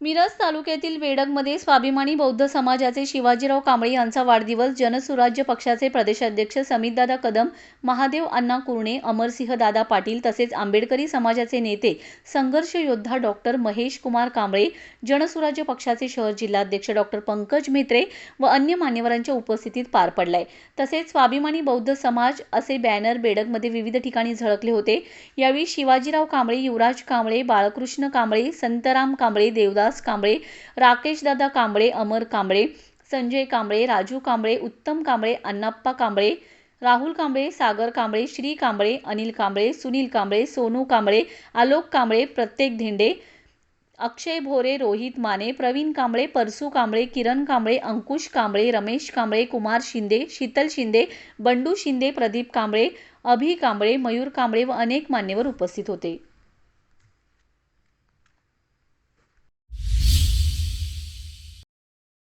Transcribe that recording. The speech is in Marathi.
मिरज तालुक्यातील बेडगमध्ये स्वाभिमानी बौद्ध समाजाचे शिवाजीराव कांबळे यांचा वाढदिवस जनसुराज्य पक्षाचे प्रदेशाध्यक्ष समितदादा कदम महादेव अण्णा कुरणे अमरसिंह दादा पाटील तसेच आंबेडकरी समाजाचे नेते संघर्ष योद्धा डॉक्टर महेश कुमार कांबळे जनसुराज्य पक्षाचे शहर जिल्हाध्यक्ष डॉक्टर पंकज मेत्रे व अन्य मान्यवरांच्या उपस्थितीत पार पडलाय. तसेच स्वाभिमानी बौद्ध समाज असे बॅनर बेडगमध्ये विविध ठिकाणी झळकले होते. यावेळी शिवाजीराव कांबळे युवराज कांबळे बाळकृष्ण कांबळे संतराम कांबळे देवदास दास कांबळे राकेशदादा कांबळे अमर कांबळे संजय कांबळे राजू कांबळे उत्तम कांबळे अण्णाप्पा कांबळे राहुल कांबळे सागर कांबळे श्री कांबळे अनिल कांबळे सुनील कांबळे सोनू कांबळे आलोक कांबळे प्रत्येक धेंडे अक्षय भोरे रोहित माने प्रवीण कांबळे परसू कांबळे किरण कांबळे अंकुश कांबळे रमेश कांबळे कुमार शिंदे शीतल शिंदे बंडू शिंदे प्रदीप कांबळे अभि कांबळे मयूर कांबळे व अनेक मान्यवर उपस्थित होते.